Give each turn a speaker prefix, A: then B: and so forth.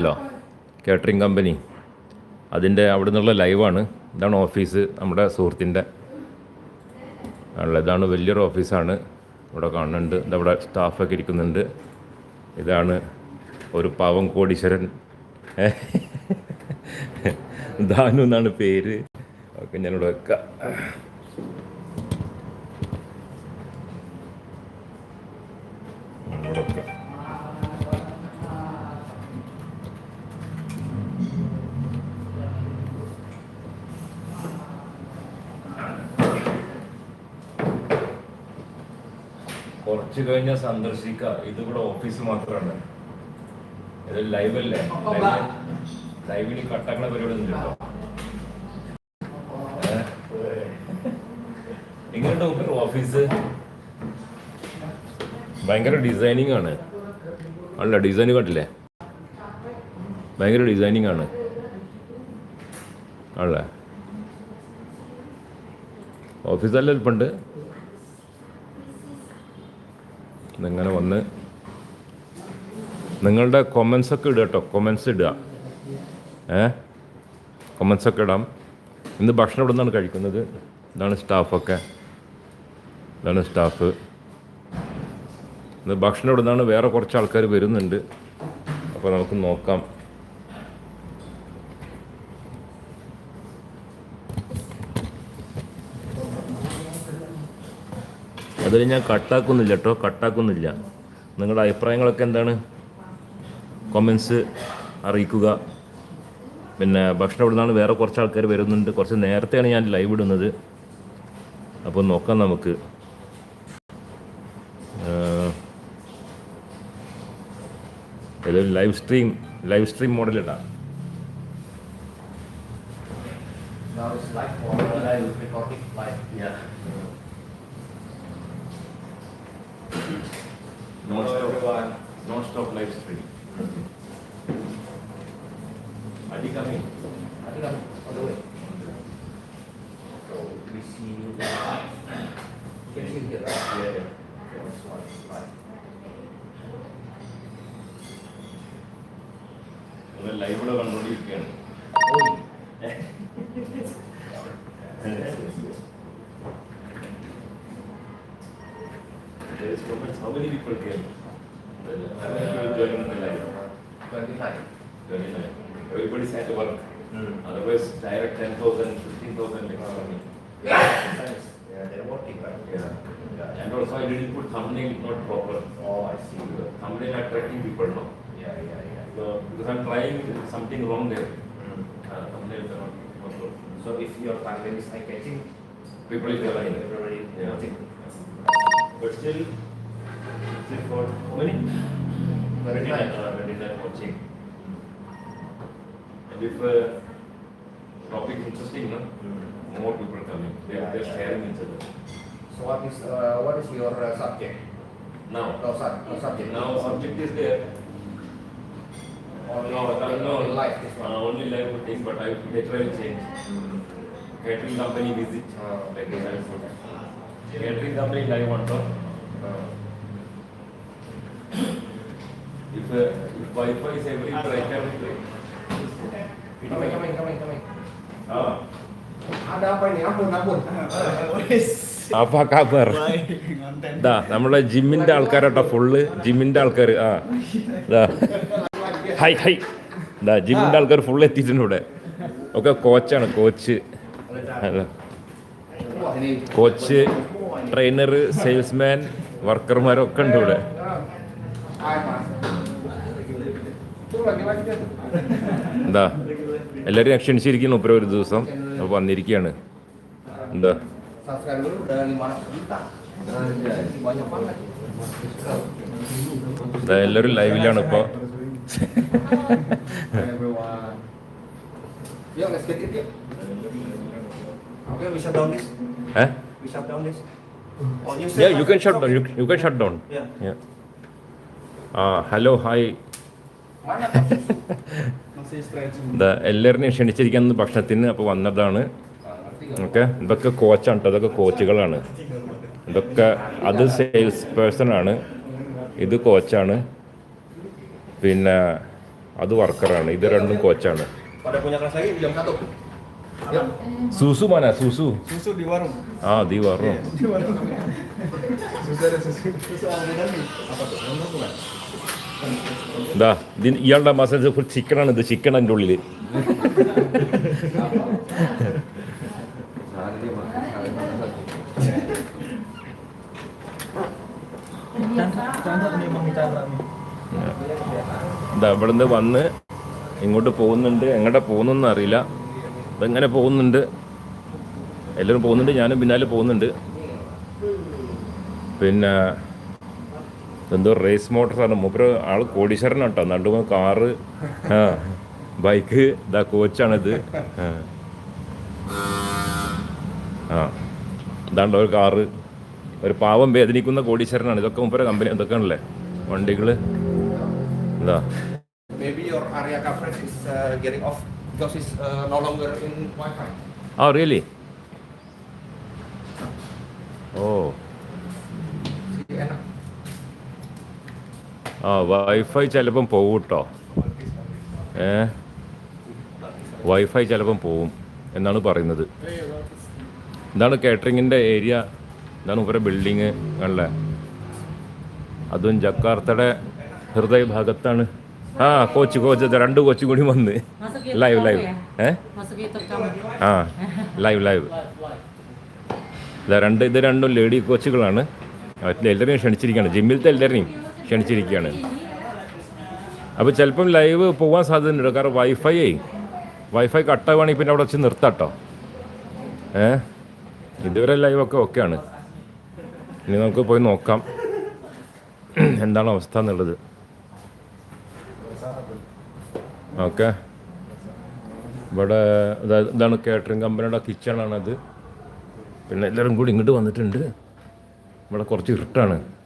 A: ല്ലോ. Catering company അതിന്റെ അവിടെ നിന്നുള്ള ലൈവാണ്. ഇതാണ് ഓഫീസ് നമ്മുടെ സുഹൃത്തിന്റെ. ആണല്ലോ ഇതാണ് വലിയൊരു ഓഫീസാണ്. ഇവിടെ കാണുന്നുണ്ട്. ഇതവിടെ സ്റ്റാഫൊക്കെ ഇരിക്കുന്നുണ്ട്. ഇതാണ് ഒരു പാവം കോടീശ്വരൻ? ദാനു എന്നാണ് പേര്. ഓക്കെ ഞാനിവിടെ വെക്കാം. കുറച്ച് കഴിഞ്ഞാൽ സന്ദർശിക്കുക ഇത് ഇവിടെ ഓഫീസ് മാത്രമാണ് ഇത് ലൈവ് അല്ലേ ലൈവിന് കട്ടക്കണ പരിപാടി ഒന്നും കേട്ടോ. ഓഫീസ്? ഭയങ്കര ഡിസൈനിങ് ആണ്. അല്ല ഡിസൈൻ കണ്ടില്ലേ? ഭയങ്കര ഡിസൈനിങ് ആണ്. ആണല്ലേ ഓഫീസല്ല ഇരിപ്പുണ്ട്? ഇങ്ങനെ വന്ന് നിങ്ങളുടെ കൊമൻസ് ഒക്കെ ഇടുക കേട്ടോ കൊമൻസ് ഇടുക. ഏ? കൊമൻസ് ഒക്കെ ഇടാം. ഇന്ന് ഭക്ഷണം ഇവിടെ നിന്നാണ് കഴിക്കുന്നത്? ഇതാണ് സ്റ്റാഫൊക്കെ ഇതാണ് സ്റ്റാഫ് ഇന്ന് ഭക്ഷണം ഇവിടെ നിന്നാണ്? വേറെ കുറച്ച് ആൾക്കാർ വരുന്നുണ്ട്. അപ്പോൾ നമുക്ക് നോക്കാം. അതിൽ ഞാൻ കട്ടാക്കുന്നില്ല കേട്ടോ കട്ടാക്കുന്നില്ല. നിങ്ങളുടെ അഭിപ്രായങ്ങളൊക്കെ എന്താണ്? കൊമൻസ് അറിയിക്കുക. പിന്നെ ഭക്ഷണം ഇവിടുന്നാണ് വേറെ കുറച്ച് ആൾക്കാർ വരുന്നുണ്ട്. കുറച്ച് നേരത്തെയാണ് ഞാൻ ലൈവ് ഇടുന്നത്. അപ്പോൾ നോക്കാം നമുക്ക്. ഏതൊരു ലൈവ് സ്ട്രീം ലൈവ് സ്ട്രീം മോഡലിടാം
B: Now it's like for live recording live. Yeah.
A: Non stop non stop live stream അടി കമ്മി
B: I think I'm on the way. So we see you there. Can you hear that? Yeah, yeah. Okay, let's watch live.
A: ലൈവിടെ കണ്ടുകൊണ്ടിരിക്കുകയാണ് Is. How many people came? People joining the live?
B: 29.
A: 29. Everybody's at work.
B: Mm.
A: Otherwise, direct 10,000, 15,000 like coming.
B: Yeah, sometimes, yeah, they're working, right?
A: Yeah.
B: Yeah.
A: And also, I didn't put thumbnail not proper.
B: Oh, I see.
A: Thumbnail attracting people, no?
B: Yeah, yeah, yeah.
A: So, because I'm trying something wrong there.
B: Mm.
A: Uh, thumbnail not proper.
B: So if your timeline is eye-catching,
A: People is aligned.
B: everybody
A: Yeah.
B: watching.
A: But still for how many?
B: 29.
A: Uh, 29 watching. And if uh, topic interesting, no?
B: Mm.
A: more people coming. They are
B: Yeah,
A: just sharing each other.
B: So what is uh, what is your uh, subject?
A: Now,
B: No, sub, no subject.
A: now subject is there.
B: Only,
A: No,
B: only,
A: no,
B: only live this
A: Uh,
B: one.
A: only live thing, but I later I will change.
B: Mm.
A: Catering company visit.
B: Oh,
A: Like I will. Catering company live on top.
B: Uh,
A: If, uh, if Wi-Fi is everywhere, I can
B: Coming, coming, coming, coming.
A: Ah.
B: Ada apa ini? Ampun, ampun.
A: അപ്പൊ കാപ്പർ ഇതാ നമ്മളെ ജിമ്മിന്റെ ആൾക്കാരട്ടോ full ജിമ്മിന്റെ ആൾക്കാർ ആ ഇതാ high high ഇതാ ജിമ്മിന്റെ ആൾക്കാർ full എത്തിയിട്ടുണ്ട് ഇവിടെ ഒക്കെ കോച്ചാണ് കോച്ച്. കോച്ച് ട്രെയിനർ സെയിൽസ്മാൻ വർക്കർമാരൊക്കെ ഉണ്ട് ഇവിടെ എന്താ എല്ലാവരും ക്ഷണിച്ചിരിക്കുന്നു ഉപ്പര ഒരു ദിവസം അപ്പോൾ വന്നിരിക്കുകയാണ് എന്താ
B: Subscriber lu udah 500 juta. Banyak banget.
A: ഇതാ എല്ലാവരും ലൈവിലാണ് ഇപ്പോൾ
B: this.
A: ഏ.
B: Oh,
A: Yeah, you can shut down. You, you can shut down.
B: Yeah.
A: Yeah. Ah, hi. എല്ലാവരെയും ക്ഷണിച്ചിരിക്കുന്ന ഭക്ഷണത്തിന് അപ്പോൾ വന്നതാണ്. ഓക്കെ ഇതൊക്കെ കോച്ചാണ് കേട്ടോ ഇതൊക്കെ കോച്ചുകളാണ്. ഇതൊക്കെ അത് സെയിൽസ് പേഴ്സൺ ആണ്. ഇത് കോച്ചാണ്. പിന്നെ അത് വർക്കറാണ് ഇത് രണ്ടും കോച്ചാണ്.
B: Pada mana? Susu.
A: Susu di warung.
B: Susu di warung.
A: ആ ദീ പറഞ്ഞു
B: Di warung. Susu ada susu. Susu ada. Apa tuh? Bukan?
A: ഇത് ഇയാളുടെ മസാല ഫുൾ ചിക്കനാണ് ഇത് ചിക്കൻ അതിന്റെ ഉള്ളിൽ
B: Nah,
A: ഇവിടുന്ന് വന്ന് ഇങ്ങോട്ട് പോകുന്നുണ്ട് എങ്ങോട്ടാ പോകുന്നൊന്നും അറിയില്ല ഇതെങ്ങനെ പോകുന്നുണ്ട്. എല്ലാവരും പോകുന്നുണ്ട് ഞാനും പിന്നാലെ പോകുന്നുണ്ട്. പിന്നെ എന്തോ റേസ് മോട്ടറാണ് മൂപ്പര് ആൾ കോടീശ്വരനാണ് കേട്ടോ. രണ്ട് മൂന്ന് കാറ് ബൈക്ക് ഇതാ കോച്ചാണിത് ആ. ഇതാണ്ടോ ഒരു കാറ്. ഒരു പാവം വേദനിക്കുന്ന കോടീശ്വരനാണ്. ഇതൊക്കെ മൂപ്പര കമ്പനി ഇതൊക്കെയാണല്ലേ? വണ്ടികൾ എന്താ
B: Maybe your coverage is uh, getting off. Because it's uh, no longer in Wi-Fi.
A: Oh,
B: Jadi enak.
A: ആ വൈഫൈ ചിലപ്പം പോകും കേട്ടോ ഏ? വൈഫൈ ചിലപ്പം പോവും എന്നാണ് പറയുന്നത്. ഇതാണ് കാറ്ററിങ്ങിന്റെ ഏരിയ. ഇതാണ് ഇവരെ ബിൽഡിങ് അല്ലേ? അതും ജക്കാർത്തയുടെ ഹൃദയഭാഗത്താണ്. ആ കോച്ച് കോച്ച് രണ്ട് കോച്ചും കൂടി വന്ന്.
C: Live live?
A: ഏ. ആ ലൈവ് ലൈവ് ഇത് രണ്ട് ഇത് രണ്ടും ലേഡി കോച്ചുകളാണ്. എല്ലാവരെയും ക്ഷണിച്ചിരിക്കുകയാണ്. ജിമ്മിലത്തെ എല്ലാവരെയും ക്ഷണിച്ചിരിക്കുകയാണ്. അപ്പോൾ ചിലപ്പം ലൈവ് പോകാൻ സാധ്യതയുണ്ട് കാരണം വൈഫൈ വൈഫൈ കട്ടാവുകയാണെങ്കിൽ പിന്നെ അവിടെ വെച്ച് നിർത്താട്ടോ ഏ? ഇതുവരെ ലൈവൊക്കെ ഓക്കെയാണ് ഇനി നമുക്ക് പോയി നോക്കാം. എന്താണ് അവസ്ഥ എന്നുള്ളത്. ഓക്കെ. ഇവിടെ ഇതാ- ഇതാണ് കാറ്ററിംഗ് കമ്പനിയുടെ കിച്ചണാണത് പിന്നെ എല്ലാവരും കൂടി ഇങ്ങോട്ട് വന്നിട്ടുണ്ട്. ഇവിടെ കുറച്ച് ഇരുട്ടാണ്.